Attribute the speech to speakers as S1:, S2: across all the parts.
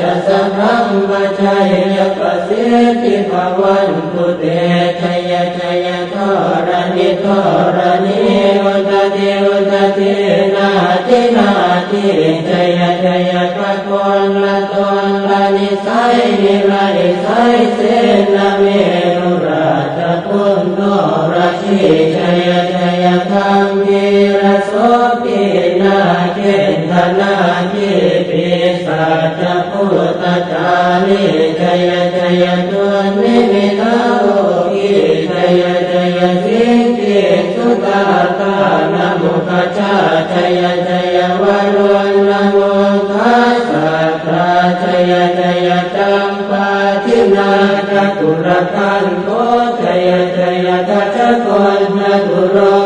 S1: จะสนัมมาชัยยะประสิทธิภวันตุเตชัยชัยทรณิทรณิวัตเทวัตเทนาทินาทีชัยชัยพะกนละตนละนิสัยนิละนิสัยเสนาเมรุราชพุนโนราชีชัยชัยทา ณฑนาทิปิสัจพุทธจานิชยชยตุนิมิตาโลกีชยชยสิงคิสุตาตานมุขชาชยชยวารวนนโมทัสสะตาชยชยจัมปาทินาจตุรกันโตชยชยทัจกรนตุโร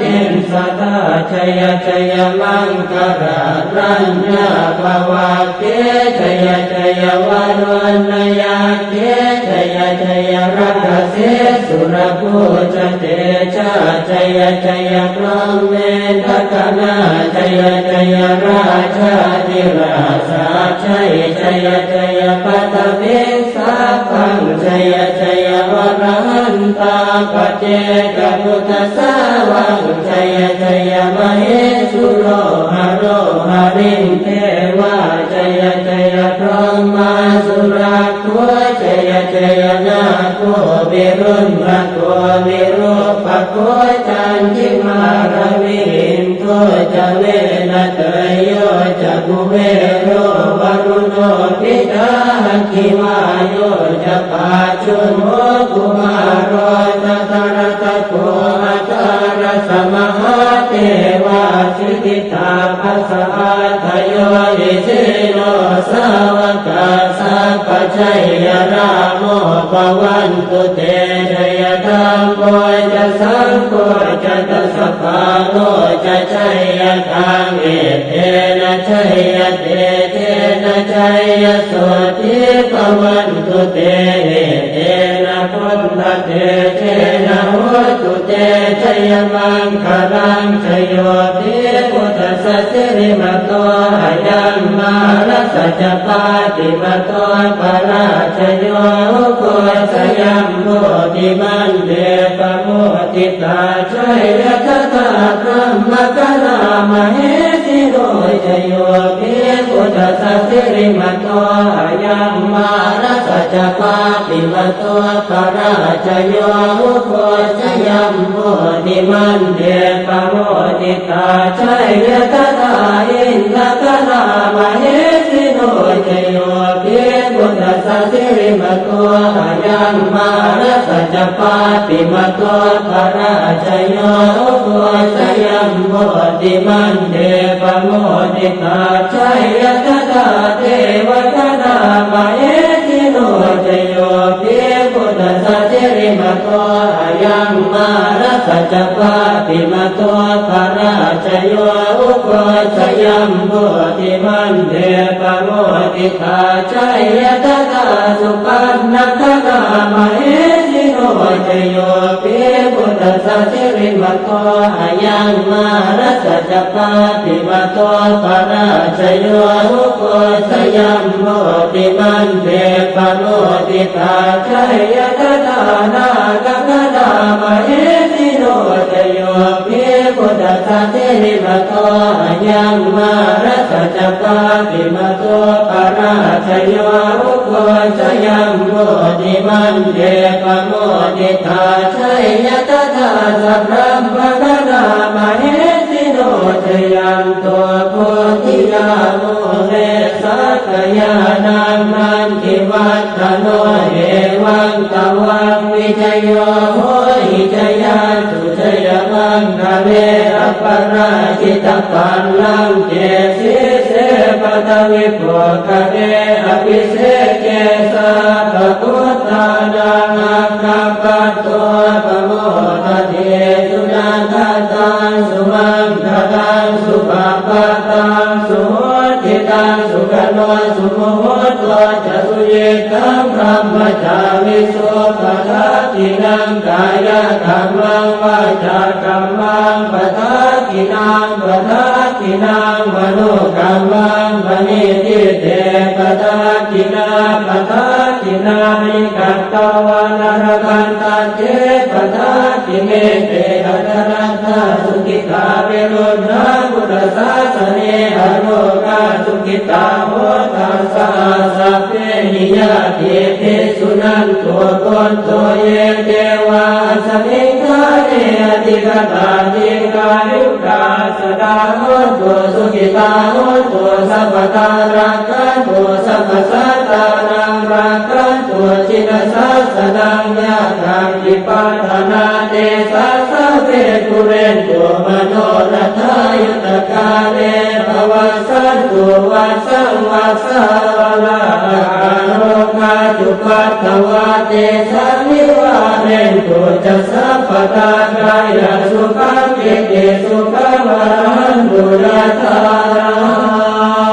S1: ตินสตาชยชยมังกรารัญญาภวะเกชยชยวารวนยาเกชยชยรักเสสุรภูจเตชาชยชยพรเมตกนาชยชยราชาธิราชาชัยชยชยปัตเวสาพังชยชยวรหันตาปเจกพุทธสา วังชยชยมเหสุโรหโรหรินเทวาชยชยพรหมาสุราคัวชยชยนาคัววิรุณพระคัววิรูปคัวจันทิมารวินทัวจะเวนะเตโยจะกุเวโรวรุโนพิตาคิวาโยจะปาชุโมกุมารตตรต ชิติตาภัสสะทโยนิสิโนสาวกาสัพพชัยยราโมปวันตุเตชยธรรมโมจะสังโฆจะตัสสะปาโลจะชัยยทังเอเทนะชัยเตเทนะชัยยโสทิปวันตุเตเอเทนะพุทธเตเทนะโหตุเตชยมังคลังชโย สิริมโตอายันมารัสจปาติมโตปราชโยโกสยัมโมติมันเดปโมติตาชัยยทัตตาพระมกนามเหสิโรยโยเทธสัสสิมโตอายังมารัสจปาติมโตปราชโยโกสยัมโมติมันเดปโมติตาชัยยทัตตาอินทกนามเหสิโรชโยภิพุทธสัสสิมโตอายังมารัสจปาติมโตปราชโยโกสยัมโมติมันเดปโมติตาชัยยทัตตา เทวตนามาเหสิโรชโยภิพุทธสัสสิมตอายังมารัสจปาติมโตปราชโยโกสยัมโมติมันเดปโมติตาชัยยทัตตาสุปันนคนามาเหสิโรชโยภิพุท สัสสิมโตอายังมารัสจปาติมโตปราชโยโกสยัมโมติมันเดปโมติตาชัยยทัตตานากคณามเหสิโรชโยภิพุทธสัสสิมโตอายังมา สัจตาติมตุปราชโยรุโคชยัมโมติมันเดปโมติตาชัยยตตาสัพพมะนามเหสิโนชยันตัวโพธิยาโมเรสัตยานัานันทิวัตโนเอวังตวังวิจโยโห คะเมอปนาจิตปันลังเจสิเสปตวิปุคะเวอภิเส สุขโนสุโมโหตัวจะสุเยตังพรหมจามิสุปทัตตินังกายกรรมังวาจากรรมังปทัตตินังปทัตตินังมโนกรรมังปณิทิเตปทัตตินาปทัตตินามิกัตตวานรกันตาเจปทัตติเมเตอัตรัตถสุขิตาเวรุณา ตาติกายุกาสดาโหตัวสุขิตาโหตัวสัพพตารักขันตัวสัพพสัตตานังรักขันตัวชินสัสสนังยาคังอิปัฏนาเตสัสสะเวทุเรนตัวมโนรัทายุตกาเลภวสันตุวัสสังวัสสาวลาอโลกาจุปัตถวาเตสันนิวา เรนตุจะสัพพตากายสุขเกเตสุขังวรันตุรัตา